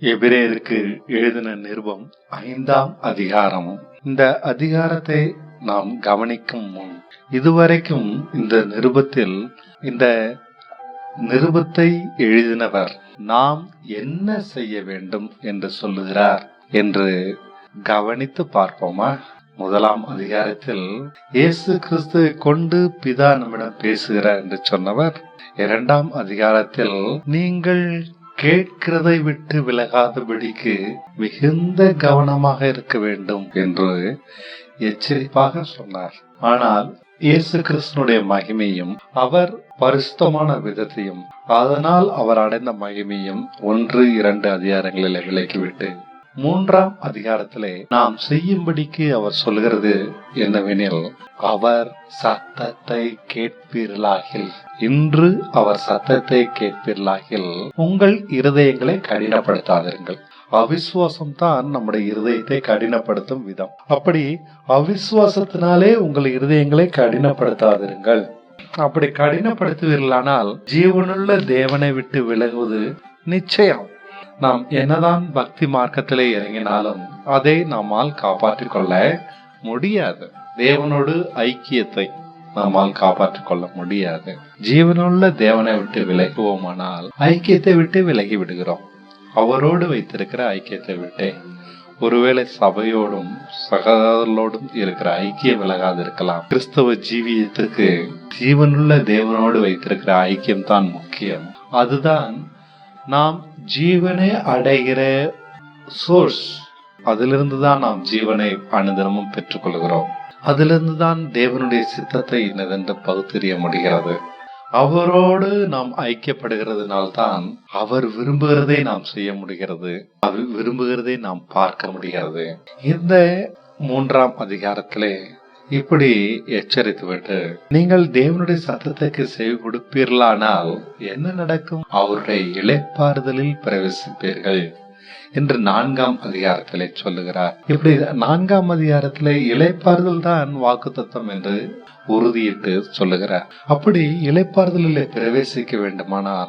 எபிரேயருக்கு எழுதின நிருபம் ஐந்தாம் அதிகாரம். இந்த அதிகாரத்தை நாம் கவனிக்கும் முன் இதுவரைக்கும் இந்த நிருபத்தில் இந்த நிருபத்தை எழுதினவர் நாம் என்ன செய்ய வேண்டும் என்று சொல்லுகிறார் என்று கவனித்து பார்ப்போமா? முதலாம் அதிகாரத்தில் இயேசு கிறிஸ்துவை கொண்டு பிதா நம்மிடம் பேசுகிறார் என்று சொன்னவர் இரண்டாம் அதிகாரத்தில் நீங்கள் கேட்கிறதை விட்டு விலகாதபடிக்கு மிகுந்த கவனமாக இருக்க வேண்டும் என்று எச்சரிப்பாக சொன்னார். ஆனால் இயேசு கிறிஸ்தனுடைய மகிமையும் அவர் பரிசுத்தமான விதத்தையும் அதனால் அவர் அடைந்த மகிமையும் ஒன்று இரண்டு அதிகாரங்களில் விலக்கிவிட்டு மூன்றாம் அதிகாரத்திலே நாம் செய்யும்படிக்கு அவர் சொல்கிறது என்னவெனில் அவர் சத்தத்தை கேட்பீர்களாகில். இன்று அவர் சத்தத்தை கேட்பீர்களாகில் உங்கள் இருதயங்களை கடினப்படுத்தாதிருங்கள். அவிசுவாசம் தான் நம்முடைய இருதயத்தை கடினப்படுத்தும் விதம். அப்படி அவிசுவாசத்தினாலே உங்கள் இருதயங்களை கடினப்படுத்தாதிருங்கள். அப்படி கடினப்படுத்துவீர்களானால் ஜீவனுள்ள தேவனை விட்டு விலகுவது நிச்சயம். நாம் என்னதான் பக்தி மார்க்கத்திலே இறங்கினாலும் அதை நம்மால் காப்பாற்றிக் கொள்ள முடியாது. தேவனோடு ஐக்கியத்தை நம்மால் காப்பாற்றிக் கொள்ள முடியாது. ஜீவனுள்ள தேவனை விட்டு விலகுவோமானால் ஐக்கியத்தை விட்டு விலகி விடுகிறோம். அவரோடு வைத்திருக்கிற ஐக்கியத்தை விட்டு ஒருவேளை சபையோடும் சகோதரர்களோடும் இருக்கிற ஐக்கியம் விலகாது இருக்கலாம் கிறிஸ்தவ ஜீவியத்துக்கு ஜீவனுள்ள தேவனோடு வைத்திருக்கிற ஐக்கியம் தான் முக்கியம். அதுதான் நாம் ஜீவனை அடைகிற சோர்ஸ் அதிலிருந்து தான் நாம் ஜீவனை அனுதினமும் பெற்றுக்கொள்கிறோம். அதிலிருந்து தான் தேவனுடைய சித்தத்தை இன்னதென்று பகுத்தறிய முடிகிறது. அவரோடு நாம் ஐக்கியப்படுகிறதுனால்தான் அவர் விரும்புகிறதை நாம் செய்ய முடிகிறது. அவர் விரும்புகிறதை நாம் பார்க்க முடிகிறது. இந்த மூன்றாம் அதிகாரத்திலே இப்படி எச்சரித்துவிட்டு நீங்கள் தேவனுடைய சத்தத்துக்கு செவி கொடுப்பீர்களானால் என்ன நடக்கும்? அவருடைய இழைப்பாறுதலில் பிரவேசிப்பீர்கள். என்று நான்காம் அதிகாரத்திலே சொல்லுகிறார். இப்படி நான்காம் அதிகாரத்திலே இலைப்பாறுதல் தான் வாக்கு தத்துவம் என்று உறுதியிட்டு சொல்லுகிறார். அப்படி இலைப்பாறுதலிலே பிரவேசிக்க வேண்டுமானால்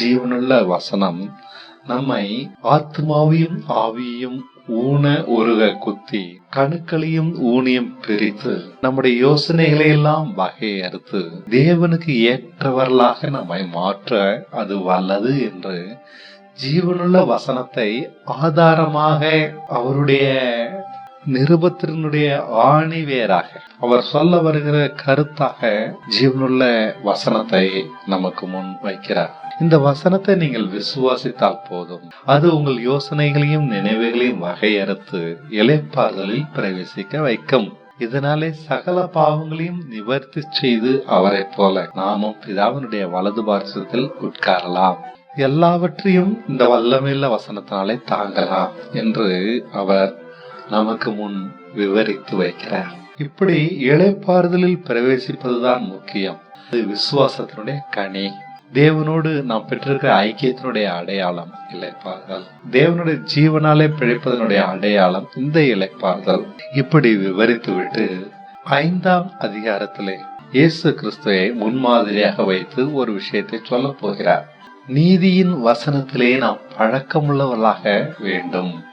ஜீவனுள்ள வசனம் நம்மை ஆத்மாவையும் ஆவியையும் ஊன உருக குத்தி கணுக்களையும் ஊனியும் பிரித்து நம்முடைய யோசனைகளை எல்லாம் வகையறுத்து தேவனுக்கு ஏற்றவர்களாக நம்மை மாற்ற அது வல்லது என்று ஜீவனுள்ள வசனத்தை ஆதாரமாக அவருடைய நிருபத்தினுடைய ஆணி வேறாக அவர் சொல்ல வருகிற கருத்தாக ஜீவனுள்ள வசனத்தை நமக்கு முன் வைக்கிறார். இந்த வசனத்தை நீங்கள் விசுவாசித்தால் போதும். அது உங்கள் யோசனைகளையும் நினைவுகளையும் வகையறுத்து இலைப்பாறுதலில் பிரவேசிக்க வைக்கும். இதனாலே சகல பாவங்களையும் நிவர்த்தி செய்து அவரை போல நாமும் பிதாவினுடைய வலது பாரசத்தில் உட்காரலாம். எல்லாவற்றையும் இந்த வல்லமையுள்ள வசனத்தினாலே தாங்கலாம் என்று அவர் நமக்கு முன் விவரித்து வைக்கிறார். இப்படி இழைப்பாறுதலில் பிரவேசிப்பதுதான் முக்கியம். அது விசுவாசத்தினுடைய கனி. தேவனோடு நாம் பெற்றிருக்கிற ஐக்கியத்தினுடைய அடையாளம் இழைப்பார்கள் தேவனுடைய ஜீவனாலே பிழைப்பதனுடைய அடையாளம் இந்த இழைப்பார்கள் இப்படி விவரித்து விட்டு ஐந்தாம் அதிகாரத்திலே இயேசு கிறிஸ்துவை முன்மாதிரியாக வைத்து ஒரு விஷயத்தை சொல்ல போகிறார். நீதியின் வசனத்திலே நாம் பழக்கமுள்ளவர்களாக வேண்டும்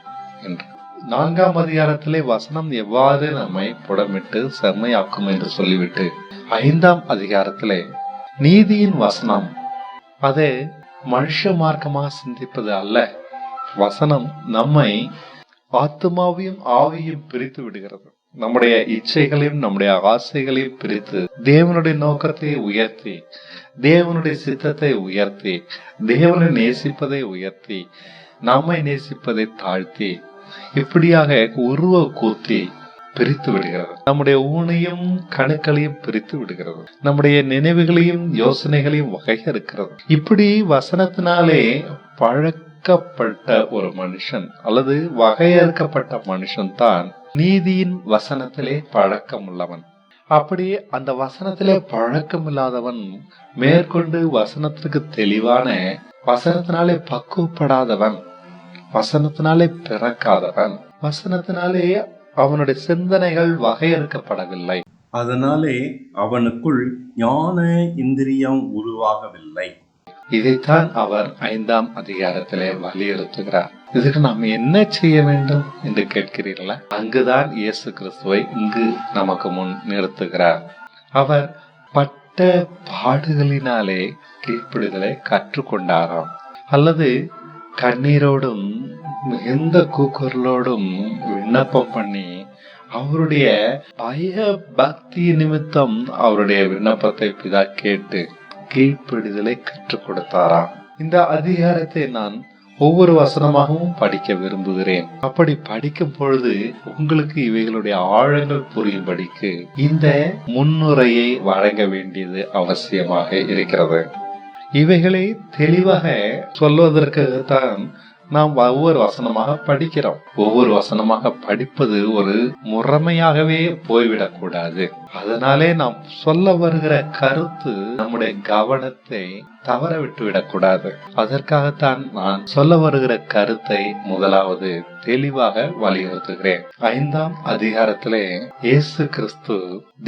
என்று. நான்காம் அதிகாரத்திலே வசனம் எவ்வாறு நம்மை புடமிட்டு செம்மையாக்கும் என்று சொல்லிவிட்டு ஐந்தாம் அதிகாரத்திலே நீதியின் வசனம். அது மனுஷ மார்க்கமாக சிந்திப்பது அல்ல. வசனம் நம்மை ஆத்மாவையும் ஆவியும் பிரித்து விடுகிறது. நம்முடைய இச்சைகளையும் நம்முடைய ஆசைகளையும் பிரித்து தேவனுடைய நோக்கத்தை உயர்த்தி தேவனுடைய சித்தத்தை உயர்த்தி தேவனை நேசிப்பதை உயர்த்தி நம்மை நேசிப்பதை தாழ்த்தி இப்படியாக உருவ கூத்தி பிரித்து விடுகிறது. நம்முடைய ஊனையும் கணுக்களையும் பிரித்து விடுகிறது. நம்முடைய நினைவுகளையும் யோசனைகளையும் வகையறுக்கிறது. இப்படி வசனத்தினாலே பழக்கப்பட்ட ஒரு மனுஷன் அல்லது வகையறுக்கப்பட்ட மனுஷன் தான் நீதியின் வசனத்திலே பழக்கம் உள்ளவன் அப்படி அந்த வசனத்திலே பழக்கம் இல்லாதவன் மேற்கொண்டு வசனத்திற்கு தெளிவான வசனத்தினாலே பக்குவப்படாதவன் வசனத்தினாலே பிறக்காதவன். வசனத்தினாலே அவனுடைய சிந்தனைகள் வகையறுக்கப்படவில்லை. அதனாலே அவனுக்குள் ஞான இந்திரியம் உருவாகவில்லை. இதைத்தான் அவர் ஐந்தாம் அதிகாரத்திலே வலியுறுத்துகிறார். இதுக்கு நாம் என்ன செய்ய வேண்டும் என்று கேட்கிறீர்களா? அங்குதான் இயேசு கிறிஸ்துவை இங்கு நமக்கு முன் நிறுத்துகிறார். அவர் பட்ட பாடுகளினாலே கீழ்ப்பிடுதலை கற்றுக்கொண்டாராம். அல்லது கண்ணீரோடும் மிகுந்த கூக்குரலோடும் விண்ணப்பம் பண்ணி அவருடைய பய பக்தி நிமித்தம் அவருடைய விண்ணப்பத்தை பிதா கேட்டு கீழ்ப்பிடுதலை கற்றுக் கொடுத்தாராம். இந்த அதிகாரத்தை நான் ஒவ்வொரு வசனமாகவும் படிக்க விரும்புகிறேன். அப்படி படிக்கும் பொழுது உங்களுக்கு இவைகளுடைய ஆழங்கள் புரியும்படிக்கு இந்த முன்னுரையை வழங்க வேண்டியது அவசியமாக இருக்கிறது. இவைகளை தெளிவாக சொல்வதற்காகத்தான் நாம் ஒவ்வொரு வசனமாக படிக்கிறோம். ஒவ்வொரு வசனமாக படிப்பது ஒரு முறைமையாகவே போய்விடக்கூடாது. அதனாலே நாம் சொல்ல வருகிற கருத்து நம்முடைய கவனத்தை தவற விட்டு விடக்கூடாது அதற்காகத்தான் நான் சொல்ல வருகிற கருத்தை முதலாவது தெளிவாக வலியுறுத்துகிறேன். ஐந்தாம் அதிகாரத்திலே இயேசு கிறிஸ்து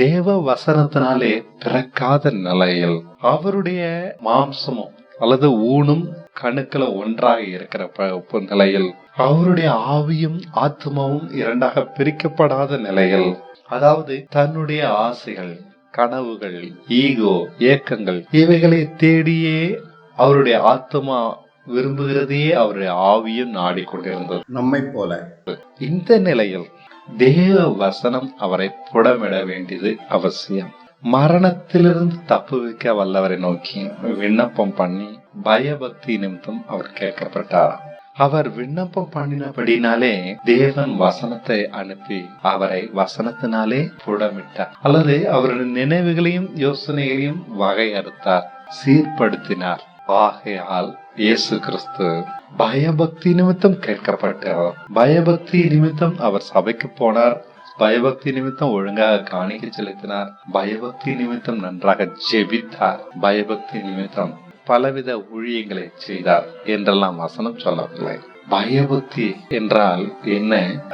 தேவ வசனத்தினாலே பிறக்காத நிலையில் அவருடைய மாம்சமும் அல்லது ஊனும் கணுக்கள ஒன்றாக இருக்கிற ப- நிலையில் அவருடைய ஆவியும் ஆத்மாவும் இரண்டாக பிரிக்கப்படாத நிலையில். அதாவது தன்னுடைய ஆசைகள் கனவுகள் ஈகோ ஏக்கங்கள் இவைகளை தேடியே அவருடைய ஆத்மா விரும்புகிறதையே அவருடைய ஆவியும் நாடிக்கொண்டிருந்தது. நம்மை போல. இந்த நிலையில் தேவ வசனம் அவரை புடமிட வேண்டியது அவசியம். மரணத்திலிருந்து தப்புவிக்க வல்லவரை நோக்கி விண்ணப்பம் பண்ணி பயபக்தி நிமித்தம் அவர் கேட்கப்பட்டார். அவர் விண்ணப்பம் பண்ணினபடினாலே தேவன் வசனத்தை அனுப்பி அவரை வசனத்தினாலே புடமிட்டார். அல்லது அவருடைய நினைவுகளையும் யோசனைகளையும் வகையறுத்தார் சீர்படுத்தினார். ஆகையால் இயேசு கிறிஸ்து பயபக்தி நிமித்தம் கேட்கப்பட்டார். பயபக்தி நிமித்தம் அவர் சபைக்கு போனார். பயபக்தி நிமித்தம் ஒழுங்காக காணிக்கை செலுத்தினார். பயபக்தி நிமித்தம் நன்றாக ஜெபித்தார். பயபக்தி நிமித்தம் பலவித ஊழியங்களை செய்தார் என்றெல்லாம் வசனம் சொல்லவில்லை. பயபக்தி என்றால் என்ன?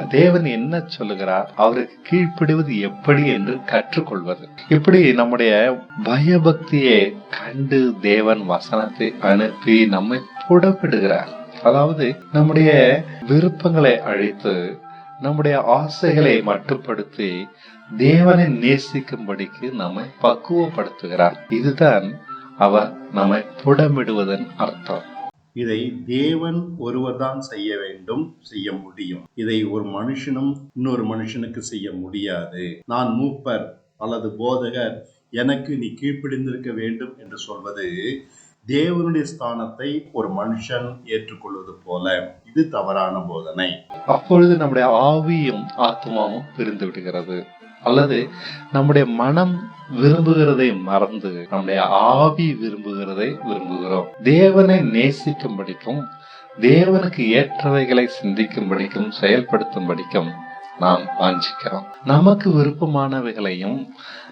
தேவன் என்ன சொல்லுகிறார்? அவருக்கு கீழ்ப்படுவது எப்படி என்று கற்றுக்கொள்வது. இப்படி நம்முடைய பயபக்தியை கண்டு தேவன் வசனத்தை அனுப்பி நம்மை புடப்படுகிறார். அதாவது நம்முடைய விருப்பங்களை அழித்து நம்முடைய ஆசைகளை மட்டுப்படுத்தி தேவனை நேசிக்கும்படிக்கு நம்மை பக்குவப்படுத்துகிறார். இதுதான் அவர் நம்மை புடமிடுவதன் அர்த்தம். இதை தேவன் ஒருவர்தான் செய்ய வேண்டும் செய்ய முடியும். இதை ஒரு மனுஷனும் இன்னொரு மனுஷனுக்கு செய்ய முடியாது. நான் மூப்பர் அல்லது போதகர் எனக்கு நீ கீழ்ப்பிடிந்திருக்க வேண்டும் என்று சொல்வது தேவனுடைய ஸ்தானத்தை ஒரு மனுஷன் ஏற்றுக்கொள்வது போல. இது தவறான போதனை. அப்பொழுது நம்முடைய ஆவியும் ஆத்மாவும் பிரிந்து விடுகிறது. அல்லது நம்முடைய மனம் விரும்புகிறதை மறந்து நம்முடைய ஆவி விரும்புகிறதை விரும்புகிறோம். தேவனை நேசிக்கும்படிக்கும் தேவனுக்கு ஏற்றவைகளை சிந்திக்கும்படிக்கும் செயல்படுத்தும்படிக்கும் நாம் வாஞ்சிக்கிறோம். நமக்கு விருப்பமானவைகளையும்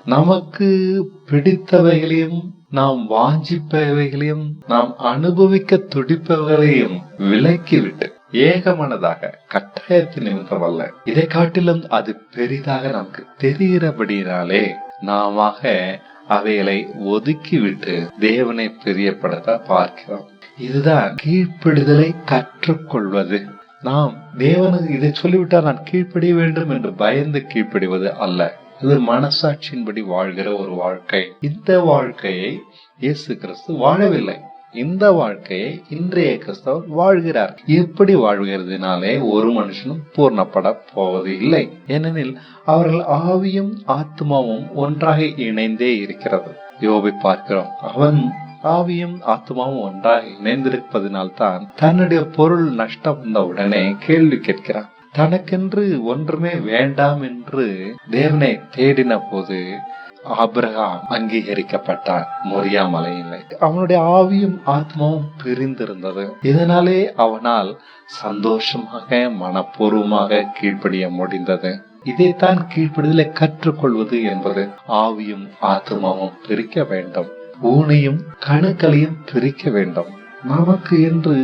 நமக்கு பிடித்தவைகளையும் நாம் வாஞ்சிப்பவைகளையும் நாம் அனுபவிக்க துடிப்பவர்களையும் விலக்கிவிட்டு ஏகமனதாக கட்டாயத்தின் நிமித்தம் அல்ல இதை காட்டிலும் அது பெரிதாக நமக்கு தெரிகிறபடினாலே நாம அவைகளை ஒதுக்கிவிட்டு தேவனை பிரியப்படுத்த பார்க்கிறோம். இதுதான் கீழ்ப்பிடுதலை கற்றுக்கொள்வது. நாம் தேவனுக்கு இதை சொல்லிவிட்டால் நான் கீழ்ப்படிய வேண்டும் என்று பயந்து கீழ்ப்படிவது அல்ல. இது மனசாட்சியின்படி வாழ்கிற ஒரு வாழ்க்கை. இந்த வாழ்க்கையை இயேசு கிறிஸ்து வாழவில்லை. இந்த வாழ்க்கையை இன்றைய கிறிஸ்தவர் வாழ்கிறார். இப்படி வாழ்கிறதுனாலே ஒரு மனுஷனும் பூர்ணப்பட போவது இல்லை. ஏனெனில் அவர்கள் ஆவியும் ஆத்மாவும் ஒன்றாக இணைந்தே இருக்கிறது. யோபை பார்க்கிறோம். அவன் ஆவியும் ஆத்மாவும் ஒன்றாக இணைந்திருப்பதனால்தான் தன்னுடைய பொருள் நஷ்டம் வந்த உடனே கேள்வி கேட்கிறான். தனக்கென்று ஒன்றுமே வேண்டாம் என்று தேவனை தேடின போது ஆபிரகாம் அங்கீகரிக்கப்பட்டான். மொரியா மலையிலே. அவனுடைய ஆவியும் ஆத்மாவும் பிரிந்திருந்தது. இதனாலே அவனால் சந்தோஷமாக மனப்பூர்வமாக கீழ்ப்படிய முடிந்தது. இதைத்தான் கீழ்ப்படிதலை கற்றுக்கொள்வது என்பது ஆவியும் ஆத்மாவும் பிரிக்க வேண்டும். ஊனையும் கணுக்களையும் பிரிக்க வேண்டும். நமக்கு என்று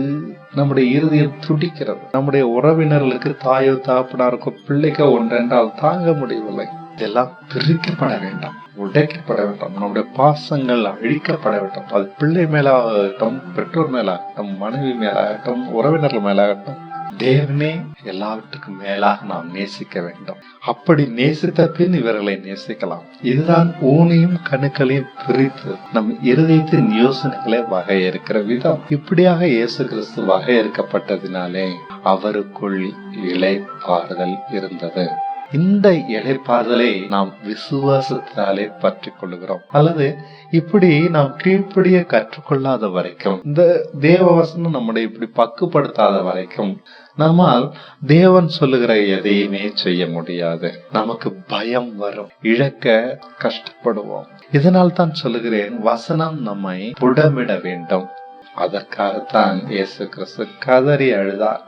நம்முடைய இருதயம் துடிக்கிறது. நம்முடைய உறவினர்களுக்கு தாயோ தாப்பனாருக்கோ பிள்ளைக்கோ ஒன்றென்றால் தாங்க முடியவில்லை. இதெல்லாம் பிரிக்கப்பட வேண்டாம் உடைக்கப்பட வேண்டாம். நம்முடைய பாசங்கள் அழிக்கப்பட வேண்டும். அது பிள்ளை மேலாகட்டும் பெற்றோர் மேலாகட்டும் மனைவி மேலாகட்டும் உறவினர்கள் மேலாகட்டும் தேவனே எல்லாவற்றுக்கும் மேலாக நாம் நேசிக்க வேண்டும். அப்படி நேசித்த பின் இவர்களை நேசிக்கலாம். இதுதான் ஊனையும் கணுக்களையும் பிரித்து நம் இருதயத்தின் யோசனைகளை வகையறுக்கிற விதம். இப்படியாக இயேசு கிறிஸ்து வகையறுக்கப்பட்டதினாலே அவருக்குள் இளைப்பாறுதல் இருந்தது. இந்த இழைப்பாதலை நாம் விசுவாசத்தினாலே பற்றி கொள்ளுகிறோம் அல்லது இப்படி நாம் கீழ்ப்படிய கற்றுக்கொள்ளாத வரைக்கும் இந்த தேவ வசனம் நம்முடைய இப்படி பக்குப்படுத்தாத வரைக்கும் நம்மால் தேவன் சொல்லுகிற எதையுமே செய்ய முடியாது. நமக்கு பயம் வரும் இழக்க கஷ்டப்படுவோம். இதனால் தான் சொல்லுகிறேன் வசனம் நம்மை புடமிட வேண்டும். அதற்காகத்தான் இயேசு கிறிஸ்து கதறி அழுதார்.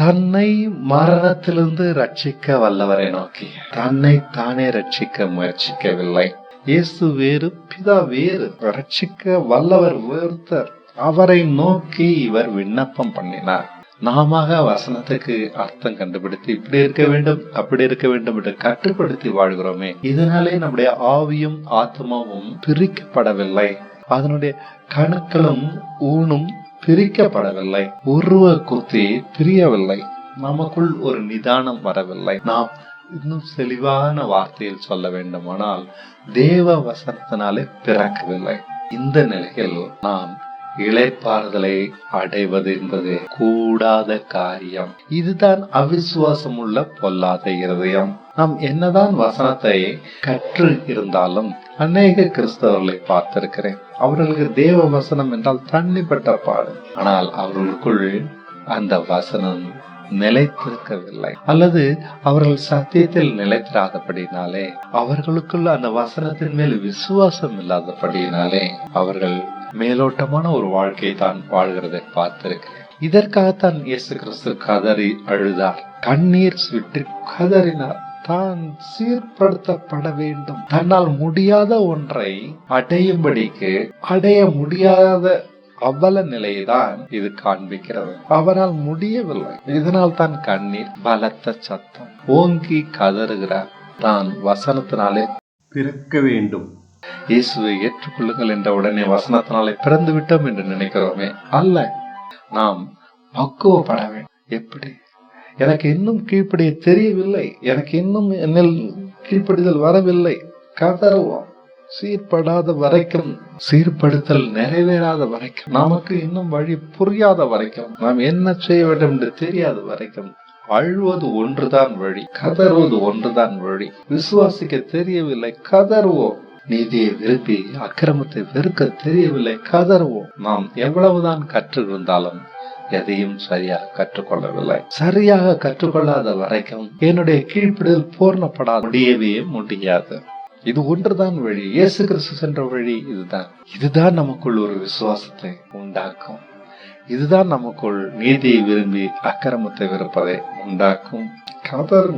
தன்னை மரணத்திலிருந்து ரட்சிக்க வல்லவரை நோக்கி தன்னை தானே ரட்சிக்க முயற்சிக்கவில்லை. இயேசு வேறு பிதா வேறு ரட்சிக்க வல்லவர் ஒருத்தர். அவரை நோக்கி இவர் விண்ணப்பம் பண்ணினார். நாம வசனத்துக்கு அர்த்தம் கண்டுபிடித்து இப்படி இருக்க வேண்டும் அப்படி இருக்க வேண்டும் என்று கட்டுப்படுத்தி வாழ்கிறோமே. இதனாலே நம்முடைய ஆவியும் ஆத்மாவும் பிரிக்கப்படவில்லை. அதனுடைய கணுக்களும் ஊனும் பிரிக்கப்படவில்லை. உருவ குத்தி பிரியவில்லை. நமக்குள் ஒரு நிதானம் வரவில்லை. நாம் இன்னும் தெளிவான வார்த்தையில் சொல்ல வேண்டுமானால் தேவ வசனத்தினாலே பிறக்கவில்லை. இந்த நிலையில் நாம் இளைப்பாறுதலை அடைவது என்பது கூடாத காரியம். இதுதான் அவிசுவாசம் உள்ள பொல்லாத இருதயம். நாம் என்னதான் வசனத்தை கற்று இருந்தாலும் அநேக கிறிஸ்தவர்களை பார்த்திருக்கிறேன். அவர்களுக்கு தேவ வசனம் என்றால் தண்ணிப்பட்ட பாடு ஆனால் அவர்களுக்குள் அந்த வசனம் நிலைத்திருக்கவில்லை. அல்லது அவர்கள் சத்தியத்தில் நிலைத்திராதபடினாலே அவர்களுக்குள்ள அந்த வசனத்தின் மேல் விசுவாசம் இல்லாதபடியினாலே அவர்கள் மேலோட்டமான ஒரு வாழ்க்கையை தான் வாழ்கிறதை பார்த்திருக்கிறேன். இதற்காகத்தான் இயேசு கிறிஸ்து கதறி அழுதார். கண்ணீர் விட்டு கதறினார். தான் சீர்படுத்தப்பட வேண்டும். தன்னால் முடியாத ஒன்றை அடையும்படிக்கு அடைய முடியாத அவல நிலையைதான் இது காண்பிக்கிறது. அவரால் முடியவில்லை. இதனால் தான் கண்ணீர் பலத்த சத்தம் ஓங்கி கதறுகிறார். தான் வசனத்தினாலே பிறக்க வேண்டும். இயேசுவை ஏற்றுக்கொள்ளுங்கள் என்ற உடனே வசனத்தினாலே பிறந்து விட்டோம் என்று நினைக்கிறோமே. அல்ல நாம் பக்குவப்பட வேண்டும். எப்படி? எனக்கு இன்னும் கீழ்ப்படிய தெரியவில்லை. எனக்கு இன்னும் என்னில் கீழ்ப்படிதல் வரவில்லை. கதறுவோம். சீர்படாத வரைக்கும் சீர்படுத்தல் நிறைவேறாத வரைக்கும் நமக்கு இன்னும் வழி புரியாத வரைக்கும் நாம் என்ன செய்ய வேண்டும் என்று தெரியாத வரைக்கும் அழுவது ஒன்றுதான் வழி கதறுவது ஒன்றுதான் வழி. விசுவாசிக்க தெரியவில்லை கதறுவோம். நீதியை விரும்பி அக்கிரமத்தை வெறுக்க தெரியவில்லை கதறுவோம். நாம் எவ்வளவுதான் கற்றிருந்தாலும் எதையும் சரியாக கற்றுக்கொள்ளவில்லை. சரியாக கற்றுக்கொள்ளாத வரைக்கும் என்னுடைய கீழ்ப்பிடுதல் பூர்ணப்பட முடியவே முடியாது. இது ஒன்றுதான் வழி. இயேசு கிறிஸ்து சென்ற வழி இதுதான். இதுதான் நமக்குள் ஒரு விசுவாசத்தை உண்டாக்கும். இதுதான் நமக்குள் நீதியை விரும்பி அக்கிரமத்தை விருப்பதை உண்டாக்கும். கதர்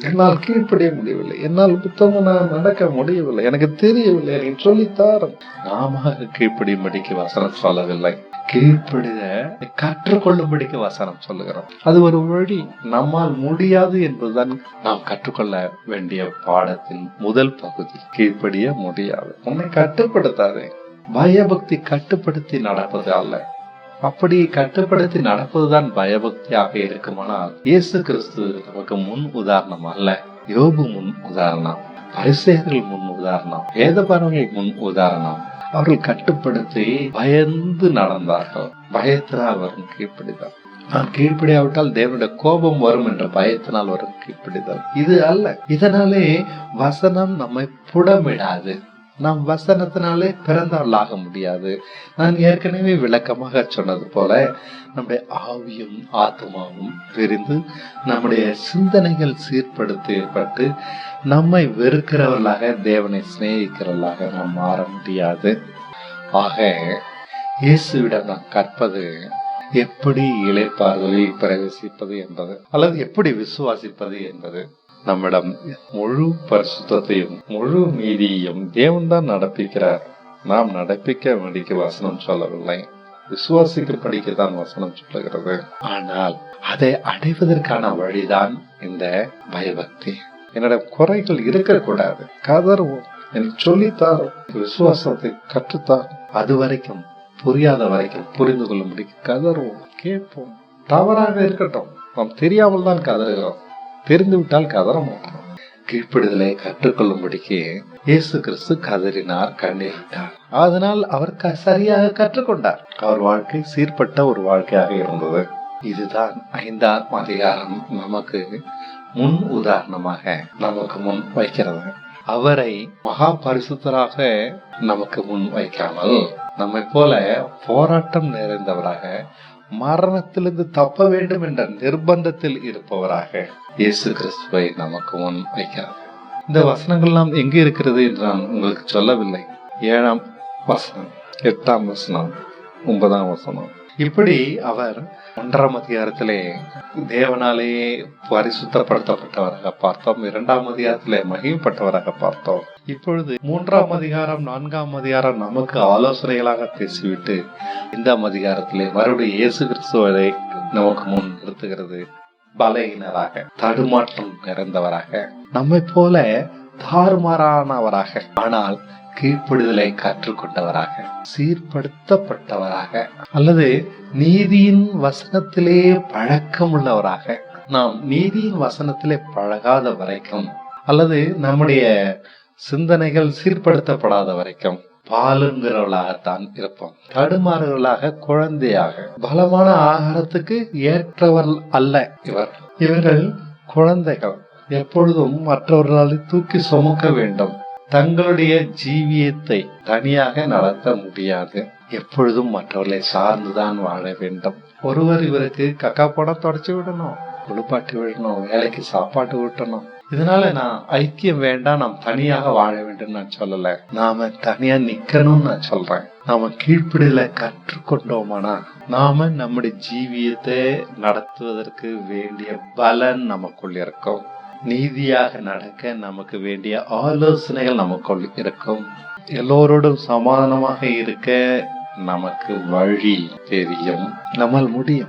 என்னால் கீழ்ப்படிய முடியவில்லை. என்னால் புத்தகம் நான் நடக்க முடியவில்லை. எனக்கு தெரியவில்லை. எனக்கு சொல்லித்தாரும் நாம கீழ்ப்படியும்படிக்கு வசனம் சொல்லவில்லை. கீழ்ப்படித கற்றுக்கொள்ளும்படிக்கு வசனம் சொல்லுகிறோம். அது ஒரு வழி. நம்மால் முடியாது என்பதுதான் நாம் கற்றுக்கொள்ள வேண்டிய பாடத்தின் முதல் பகுதி. கீழ்ப்படிய முடியாது. உன்னை கட்டுப்படுத்தாதே. பயபக்தி கட்டுப்படுத்தி நடப்பது அல்ல. அப்படி கட்டுப்படுத்தி நடப்பதுதான் பயபக்தியாக இருக்குமானால் இயேசு கிறிஸ்து நமக்கு முன் உதாரணம் அல்ல. யோபு முன் உதாரணம். பரிசேயர்கள் முன் உதாரணம். வேதபாரங்கள் முன் உதாரணம். அவர்கள் கட்டுப்படுத்தி பயந்து நடந்தார்கள். பயத்தினால் வரும் கீழ்ப்படிதான் நான் கீழ்ப்படியாவிட்டால் தேவனுடைய கோபம் வரும் என்ற பயத்தினால் வரும் கீழ்ப்படிதான் இது அல்ல. இதனாலே வசனம் நம்மை புடமிடாது. நாம் வசனத்தினாலே பிறந்தவர்களாக முடியாது. நான் ஏற்கனவே விளக்கமாக சொன்னது போல நம்முடைய ஆவியும் ஆத்மாவும் பிரிந்து நம்முடைய சிந்தனைகள் சீர்படுத்தப்பட்டு நம்மை வெறுக்கிறவர்களாக தேவனை சிநேகிக்கிறவர்களாக நாம் மாற முடியாது. ஆக இயேசுவிடம் நாம் கற்பது எப்படி இழைப்பார்களில் பிரவேசிப்பது என்பது அல்லது எப்படி விசுவாசிப்பது என்பது நம்மிடம் முழு பரிசுத்தையும் முழு மீதியையும் தேவன் தான் நடப்பிக்கிறார். நாம் நடப்பிக்க வேண்டிய வசனம் சொல்லவில்லை. விசுவாசிக்க படிக்கத்தான் வசனம் சொல்லுகிறது. ஆனால் அதை அடைவதற்கான வழிதான் இந்த பயபக்தி. என்னோட குறைகள் இருக்கக்கூடாது. கதறுவோம் எனக்கு சொல்லித்தார் விசுவாசத்தை கற்றுத்தார் அது வரைக்கும் புரியாத வரைக்கும் புரிந்து கொள்ளும்படி கதறுவோம் கேட்போம். தவறாக இருக்கட்டும். நாம் தெரியாமல் தான் கதறுகிறோம். தெரிந்து விட்டால் கதற மாட்டோம் கீழ்ப்படுதலை கற்றுக்கொள்ளும்படிக்கு இயேசு கிறிஸ்து கதறினார் கண்ணீரிட்டார். அதனால் அவர் க- சரியாக கற்றுக்கொண்டார். அவர் வாழ்க்கை சீர்பட்ட ஒரு வாழ்க்கையாக இருந்தது. இதுதான் ஐந்தாம் அதிகாரம் நமக்கு முன் உதாரணமாக நமக்கு முன் வைக்கிறது. அவரை மகா பரிசுத்தராக நமக்கு முன் வைக்காமல் நம்மை போல போராட்டம் நிறைந்தவராக மரணத்திலிருந்து தப்ப வேண்டும் என்ற நிர்பந்தத்தில் இருப்பவராக இயேசு கிறிஸ்துவை நமக்கு முன் வைக்கிறார். இந்த வசனங்கள்லாம் எங்க இருக்கிறது என்று நான் உங்களுக்கு சொல்லவில்லை. ஏழாம் வசனம் எட்டாம் வசனம் ஒன்பதாம் வசனம். இப்படி அவர் ஒன்றாம் அதிகாரத்திலே தேவனாலேயே பரிசுத்தப்படுத்தப்பட்டவராக பார்த்தோம். இரண்டாம் அதிகாரத்திலே மகிழ்ப்பட்டவராக பார்த்தோம். இப்பொழுது மூன்றாம் அதிகாரம் நான்காம் அதிகாரம் நமக்கு ஆலோசனைகளாக பேசிவிட்டு ஐந்தாம் அதிகாரத்திலே மறுபடியும் இயேசு கிறிஸ்துவரை நமக்கு முன் நிறுத்துகிறது. பலையினராக தடுமாற்றம் நிறைந்தவராக நம்மை போல தாறுமாறானவராக ஆனால் கீழ்ப்படுதலை கற்றுக்கொண்டவராக சீர்படுத்தப்பட்டவராக அல்லது நீதியின் வசனத்திலே பழக்கமுள்ளவராக நாம் நீதியின் வசனத்திலே பழகாத வரைக்கும் அல்லது நம்முடைய சிந்தனைகள் சீர்படுத்தப்படாத வரைக்கும் பாலுங்கிறவர்களாகத்தான் இருப்போம். தடுமாறுகளாக குழந்தையாக பலமான ஆகாரத்துக்கு ஏற்றவர் அல்ல இவர். இவர்கள் குழந்தைகள். எப்பொழுதும் மற்றவர்களால் தூக்கி சுமக்க வேண்டும். தங்களுடைய ஜீவியத்தை தனியாக நடத்த முடியாது. எப்பொழுதும் மற்றவர்களை சார்ந்துதான் வாழ வேண்டும். ஒருவர் இவருக்கு கக்கா போட தொடச்சு விடணும் குளிப்பாட்டி விடணும் வேலைக்கு சாப்பாட்டு விட்டணும் இதனால நான் ஐக்கியம் வேண்டாம் நாம் தனியாக வாழ வேண்டும் நான் சொல்லல. நாம தனியா நிக்கணும்னு நான் சொல்றேன். நாம கீழ்ப்பிடில கற்றுக்கொண்டோமானா? நாம நம்முடைய ஜீவியத்தை நடத்துவதற்கு வேண்டிய பலன் நமக்குள் இருக்கும். நீதியாக நடக்க நமக்கு வேண்டிய ஆலோசனைகள் நமக்குள் இருக்கும். எல்லோரோடும் சமாதானமாக இருக்க நமக்கு வழி தெரியும். நம்மால் முடியும்.